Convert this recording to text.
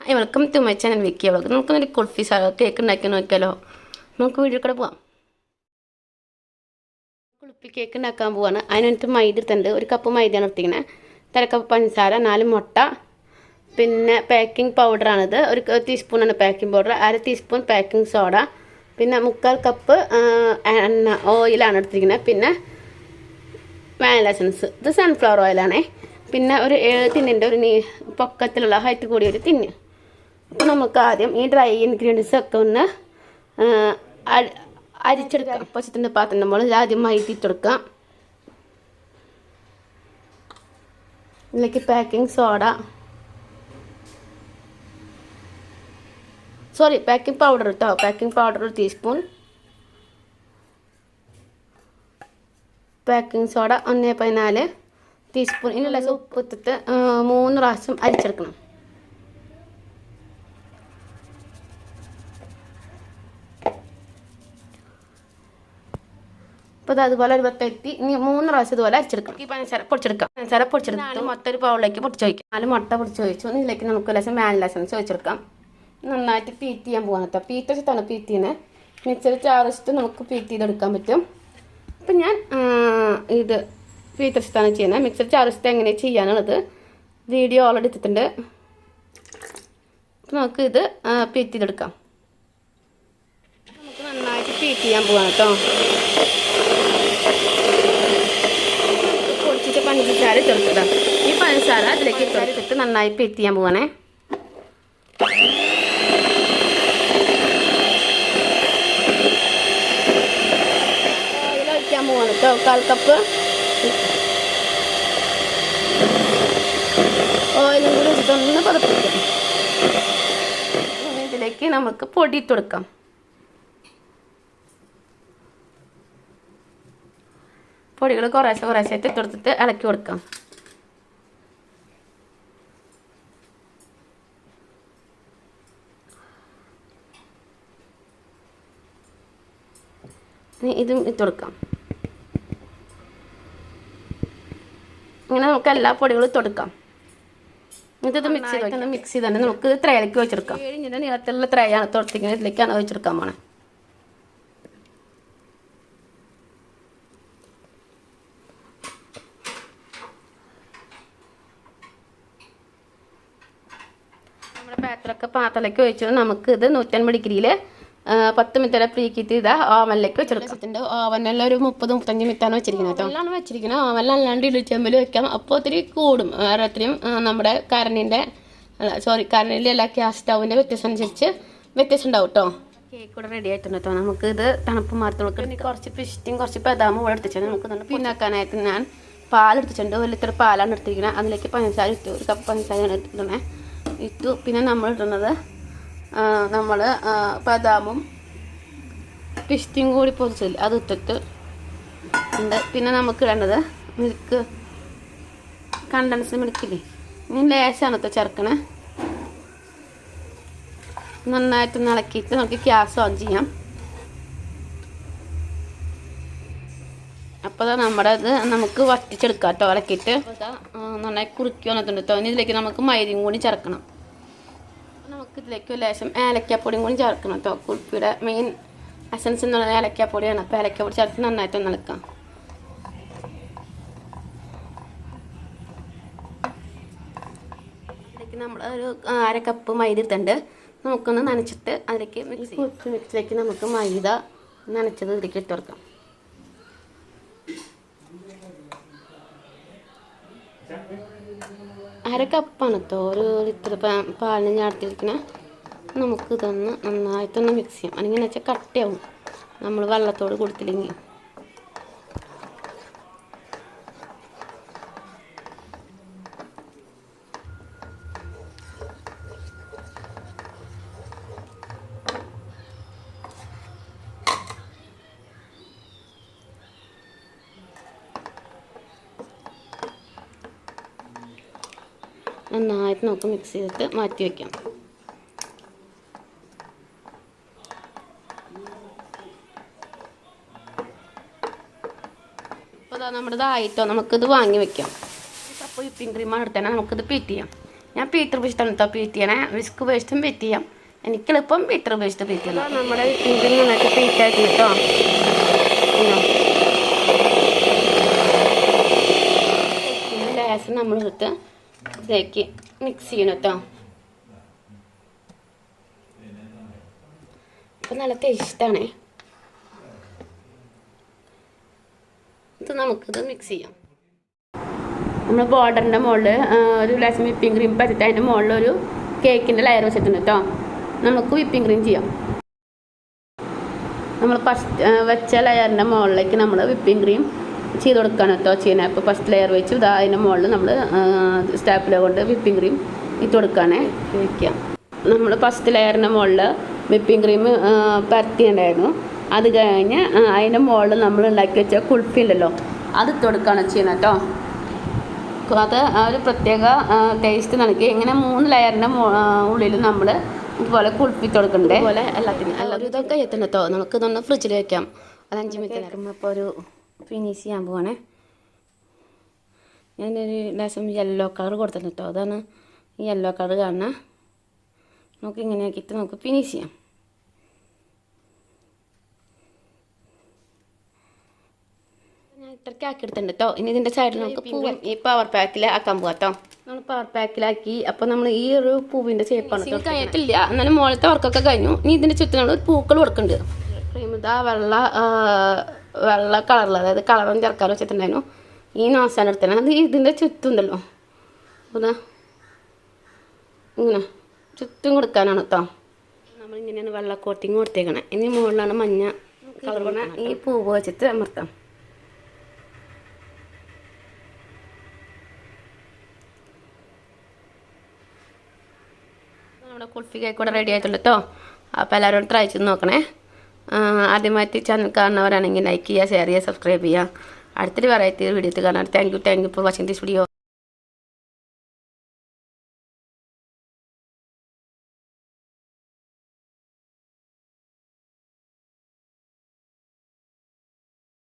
Hi welcome to my channel Vicky അവൾക്ക് നമുക്കൊന്നൊരു kulfi cake ഉണ്ടാക്കി നോക്കിയാലോ? നമുക്ക് വീഡിയോ കൂടെ പോവാം. കുൾഫി കേക്ക് ഉണ്ടാക്കാൻ പോവാണ്. അതിനകത്ത് മൈദ എടുത്തിട്ടുണ്ട്. ഒരു കപ്പ് മൈദയാണ് എടുത്തിരിക്കുന്നത് തര കപ്പ് പഞ്ചസാര നാല് മുട്ട പിന്നെ പാക്കിംഗ് പൗഡറാണിത് ഒരു ടീസ്പൂണാണ് പാക്കിംഗ് പൗഡർ അര ടീസ്പൂൺ പാക്കിംഗ് സോഡ പിന്നെ മുക്കാൽ കപ്പ് എണ്ണ ഓയിലാണ് എടുത്തിരിക്കുന്നത് പിന്നെ വാനില എസൻസ് ഇത് സൺഫ്ലവർ ഓയിലാണേ പിന്നെ ഒരു ഏഴ് തിന്നിന്റെ ഒരു നീ പൊക്കത്തിലുള്ള ഹൈറ്റ് കൂടിയ ഒരു തിന്ന് അപ്പോൾ നമുക്ക് ആദ്യം ഈ ഡ്രൈ ഇൻഗ്രീഡിയൻസ് ഒക്കെ ഒന്ന് അരിച്ചെടുക്കാം. പച്ചത്തിന്റെ പാത്രം നമ്മൾ ആദ്യം മൈദിട്ടെടുക്കാം ഇതിലേക്ക് baking soda sorry baking powder കേട്ടോ പാക്കിംഗ് പൗഡർ ഒരു ടീസ്പൂൺ പാക്കിംഗ് സോഡ ഒന്ന് പതിനാല് ടീസ്പൂൺ ഇതിനുള്ള ഉപ്പ് ഇട്ടിട്ട് മൂന്ന് പ്രാവശ്യം അരിച്ചെടുക്കണം. അപ്പോൾ ഇത് അതുപോലെ ഒരു പത്തെത്തി ഇനി മൂന്ന് പ്രാവശ്യം ഇതുപോലെ അരിച്ചെടുക്കണം ഈ പഞ്ചസാര പൊടിച്ചെടുക്കാം. പഞ്ചസാര പൊടിച്ചെടുത്ത് മൊത്തം ഒരു പൗളിലേക്ക് പൊടിച്ച് വയ്ക്കാം നാല് മുട്ട പൊടിച്ച് വെച്ചു. ഇതിലേക്ക് നമുക്ക് ലേശം വാനില എസൻസ് വെച്ചെടുക്കാം നന്നായിട്ട് പീറ്റ് ചെയ്യാൻ പോകാൻ കേട്ടോ. പീറ്റ് വെച്ചിട്ടാണ് പീറ്റ് ചെയ്യുന്നത്. മിക്സർ ചാറിച്ചിട്ട് നമുക്ക് പീറ്റ് ചെയ്തെടുക്കാൻ പറ്റും. അപ്പം ഞാൻ ഇത് പീറ്റ് വെച്ചിട്ടാണ് ചെയ്യുന്നത്. മിക്സർ ചാറിച്ചിട്ട് എങ്ങനെ ചെയ്യാനുള്ളത്? വീഡിയോ ഓൾറെഡി എടുത്തിട്ടുണ്ട് അപ്പം നമുക്ക് ഇത് പീറ്റ് ചെയ്തെടുക്കാം. നമുക്ക് നന്നായിട്ട് പീറ്റ് ചെയ്യാൻ പോകാം കേട്ടോ. പഞ്ചസാര ചേർക്കുക ഈ പഞ്ചസാര അതിലേക്ക് ചേർത്തിട്ട് നന്നായി പീറ്റ് പോവാണേ. ഓയിൽ ഒഴിക്കാൻ പോവാണ് കേട്ടോ കപ്പ് ഓയിലും കൂടി വെച്ചിട്ടൊന്ന് പതപ്പിക്കാം. ഇതിലേക്ക് നമുക്ക് പൊടി ഇട്ട് കൊടുക്കാം. പൊടികൾ കുറേശ്ശെ കുറേശ്ശെ ഇട്ടെടുത്തിട്ട് ഇളക്കി കൊടുക്കാം. ഇനി ഇതും ഇട്ട് കൊടുക്കാം. ഇങ്ങനെ നമുക്ക് എല്ലാ പൊടികളും ഇട്ട് കൊടുക്കാം. എന്നിട്ട് ഇത് മിക്സ് ചെയ്ത് മിക്സ് ചെയ്ത് തന്നെ നമുക്ക് ത്രയിലേക്ക് വെച്ചെടുക്കാം. ഇങ്ങനെ നീളത്തിലുള്ള ത്രയാണ് തൊടുത്തിങ്ങനെ ഇതിലേക്കാണ് വെച്ചെടുക്കാൻ പോണേ. നമ്മുടെ പാത്രമൊക്കെ പാത്രത്തിലേക്ക് ഒഴിച്ചു നമുക്ക് ഇത് നൂറ്റൻപത് ഡിഗ്രിയിൽ പത്ത് മിനിറ്റ് വരെ പ്രീ കിറ്റ് ചെയ്താൽ ഓവനിലേക്ക് വെച്ചെടുക്കുന്നുണ്ട് ഓവനെല്ലാം ഒരു മുപ്പത് മുപ്പത്തഞ്ച് മിനിറ്റാണ് വെച്ചിരിക്കുന്നത് കേട്ടോ. ഓവനിലാണ് വെച്ചിരിക്കുന്നത്. ഓവനിൽ അല്ലാണ്ട് ഇടിച്ചമ്പിൽ വെക്കാം. അപ്പോൾ ഒത്തിരി കൂടും. വേറെ ആ, നമ്മുടെ കറണ്ടിന്റെ സോറി കരണിന്റെ അല്ല ഗ്യാസ് സ്റ്റൗവിന്റെ വ്യത്യാസം അനുസരിച്ച് വ്യത്യാസം ഉണ്ടാവും കേട്ടോ. കേക്ക് കൂടെ റെഡി ആയിട്ടുണ്ട് കേട്ടോ. നമുക്ക് ഇത് തണുപ്പ് മാറ്റി കൊടുക്കണം കുറച്ച് പിഷ്ടിയും കുറച്ച് ബദാമും കൂടെ എടുത്തിട്ട് നമുക്ക് പിന്നാക്കാനായിട്ട് ഞാൻ പാലെടുത്തിട്ടുണ്ട് ഒരു ലിറ്റർ പാലാണ് എടുത്തിരിക്കുന്നത്. അതിലേക്ക് പഞ്ചസാര ഇട്ടു. ഒരു കപ്പ് പഞ്ചസാരയാണ് ഇട്ടിട്ടുള്ളത് ഇട്ടു. പിന്നെ നമ്മൾ ഇടുന്നത് നമ്മൾ ബദാമും പിസ്റ്റിയും കൂടി പൊതിച്ചില്ല അത് ഇട്ടിട്ട് ഉണ്ട്. പിന്നെ നമുക്ക് ഇടേണ്ടത് മിൽക്ക് കണ്ടൻസ് മിൽക്കില്ലേ ഇനി ലേശാണ് ഇപ്പോൾ ചേർക്കണേ. നന്നായിട്ട് ഇളക്കിയിട്ട് നമുക്ക് ഗ്യാസ് ഓൺ ചെയ്യാം. അപ്പോൾ നമ്മുടെ ഇത് നമുക്ക് വറ്റിച്ചെടുക്കാം കേട്ടോ ഇളക്കിയിട്ട്. നന്നായി കുറുക്കി വന്നിട്ടുണ്ട് കേട്ടോ ഇനി ഇതിലേക്ക് നമുക്ക് മൈദയും കൂടി ചേർക്കണം. ഇതിലേക്ക് ലേശം ഏലക്കാപ്പൊടിയും കൂടി ചേർക്കണം കേട്ടോ. കുൽപ്പിയുടെ മെയിൻ എസൻസ് എന്ന് പറയുന്നത് ഏലക്കാപ്പൊടിയാണ്. അപ്പോൾ ഏലക്കാപ്പൊടി ചേർത്ത് നന്നായിട്ട് ഒന്ന് ഇളക്കാം അതിലേക്ക് നമ്മൾ ഒരു അര കപ്പ് മൈദ എടുത്തിട്ടുണ്ട് നമുക്കൊന്ന് നനച്ചിട്ട് അതിലേക്ക് മിക്സ് മിക്സിലേക്ക് നമുക്ക് മൈദ നനച്ചത് ഇതിലേക്ക് ഇട്ട് കൊടുക്കാം. അര കപ്പാണ് കേട്ടോ ഒരു ലിറ്റർ പാലിന് ഞാൻ എടുത്തിരിക്കണേ നമുക്ക് ഇതൊന്ന് നന്നായിട്ടൊന്ന് മിക്സ് ചെയ്യാം. അല്ലെങ്കിൽ വെച്ചാൽ കട്ടയാവും. നമ്മൾ വെള്ളത്തോട് കൊടുത്തില്ലെങ്കിൽ നന്നായിട്ട് നമുക്ക് മിക്സ് ചെയ്തിട്ട് മാറ്റി വയ്ക്കാം ഇപ്പോൾ അതാ നമ്മുടെ ഇതായിട്ടോ നമുക്കിത് വാങ്ങി വെക്കാം. അപ്പോൾ വിപ്പിംഗ് ക്രീമാണ് എടുത്താൽ നമുക്കിത് പീറ്റ് ചെയ്യാം. ഞാൻ പീറ്റർ ഉപയോഗിച്ചിട്ടാണ് കേട്ടോ പീറ്റ് ചെയ്യണേ. വിസ്ക് ഉപയോഗിച്ചിട്ടും പീറ്റ് ചെയ്യാം. എനിക്ക് എളുപ്പം പീറ്റർ ഉപയോഗിച്ചിട്ട് പീറ്റ് ചെയ്യണം നമ്മുടെ ക്രീം നന്നായിട്ട് പീറ്റ് ആയിട്ട് കേട്ടോ ഗ്യാസ് നമ്മൾ ഇതിലേക്ക് മിക്സ് ചെയ്യണം കേട്ടോ അപ്പം നല്ല ടേസ്റ്റാണേ ഇത് നമുക്കിത് മിക്സ് ചെയ്യാം. നമ്മൾ ബോർഡറിന്റെ മുകളിൽ ഒരു ഗ്ലാസ് വിപ്പിംഗ് ക്രീം പറ്റിട്ട് അതിന്റെ മുകളിൽ ഒരു കേക്കിന്റെ ലെയർ വെച്ചിട്ടുണ്ട് കേട്ടോ നമുക്ക് വിപ്പിംഗ് ക്രീം ചെയ്യാം. നമ്മൾ ഫസ്റ്റ് വെച്ച ലെയറിന്റെ മുകളിലേക്ക് നമ്മൾ വിപ്പിംഗ് ക്രീം ചെയ്ത് കൊടുക്കുകയാണ് കേട്ടോ ചെയ്യുന്നത്. അപ്പോൾ ഫസ്റ്റ് ലെയർ വെച്ച്. ഇതാ അതിന്റെ മുകളിൽ നമ്മൾ സ്റ്റാപ്പില കൊണ്ട് വിപ്പിംഗ് ക്രീം ഇട്ട് കൊടുക്കുകയാണേ. വയ്ക്കുക നമ്മൾ ഫസ്റ്റ് ലെയറിന്റെ മുകളിൽ വിപ്പിംഗ് ക്രീം പരത്തിയുണ്ടായിരുന്നു അത് കഴിഞ്ഞ് അതിന്റെ മുകളിൽ നമ്മൾ ഉണ്ടാക്കി വെച്ച കുൾഫി ഉണ്ടല്ലോ അത് ഇട്ട് കൊടുക്കുകയാണ് ചെയ്യുന്നത് കേട്ടോ. അത് ആ ഒരു പ്രത്യേക ടേസ്റ്റ് നൽകി ഇങ്ങനെ മൂന്ന് ലെയറിന്റെ ഉള്ളിൽ നമ്മൾ ഇതുപോലെ കുളിപ്പിച്ച് കൊടുക്കണ്ടേ അതുപോലെ എല്ലാത്തിനും എല്ലാവരും ഇതൊക്കെ എത്തണം കേട്ടോ. നമുക്ക് ഇതൊന്ന് ഫ്രിഡ്ജിൽ വെക്കാം. അത് അഞ്ച് മിനിറ്റ് അപ്പോൾ ഒരു ഫിനിഷ് ചെയ്യാൻ പോവാണേ. ഞാനൊരു ലേശം യെല്ലോ കളർ കൊടുത്തിട്ടുണ്ട് കേട്ടോ. അതാണ് ഈ യെല്ലോ കളർ കാണുന്നത് നമുക്ക് ഇങ്ങനെ ആക്കിയിട്ട് നമുക്ക് ഫിനിഷ് ചെയ്യാം. ഞാൻ ഇത്രയ്ക്ക് ആക്കി എടുത്തിട്ടുണ്ട് കേട്ടോ. ഇനി ഇതിന്റെ സൈഡിൽ നമുക്ക് പൂവ് ഈ പവർ പാക്കിൽ ആക്കാൻ പോകാം കേട്ടോ. നമ്മൾ പവർ പാക്കിലാക്കി അപ്പോൾ നമ്മൾ ഈ ഒരു പൂവിന്റെ ഷേപ്പാണ് കഴിഞ്ഞിട്ടില്ല. എന്നാലും മുകളിലത്തെ വർക്കൊക്കെ കഴിഞ്ഞു. ഇനി ഇതിന്റെ ചുറ്റും നമ്മൾ പൂക്കൾ കൊടുക്കുന്നുണ്ട്. ക്രീം ഇതാ വെള്ള വെള്ള കളറിൽ അതായത് കളറും ചേർക്കാനും വെച്ചിട്ടുണ്ടായിരുന്നു. ഈ നോസാൻ എടുത്തത്. അത് ഇതിന്റെ ചുറ്റും ഉണ്ടല്ലോ അപ്പോൾ ദാ ഇങ്ങനെ. ചുറ്റും കൊടുക്കാനാണ് കേട്ടോ നമ്മളിങ്ങനെയാണ് വെള്ള കോട്ടിങ് കൊടുത്തേക്കണേ. ഇനി മുകളിലാണ് മഞ്ഞ കളർ പറഞ്ഞ ഈ പൂവ് വെച്ചിട്ട് അമർത്താം. നമ്മുടെ കുൾഫി കേക്ക് കൂടെ റെഡി ആയിട്ടുണ്ട് കേട്ടോ അപ്പോൾ എല്ലാവരും ട്രൈ ചെയ്ത് നോക്കണേ. ആദ്യമായിട്ട് ചാനൽ കാണുന്നവരാണെങ്കിൽ ലൈക്ക് ചെയ്യുക ഷെയർ ചെയ്യുക സബ്സ്ക്രൈബ് ചെയ്യുക. അടുത്തൊരു വെറൈറ്റി വീഡിയോ കാണാൻ thank you thank you for watching this video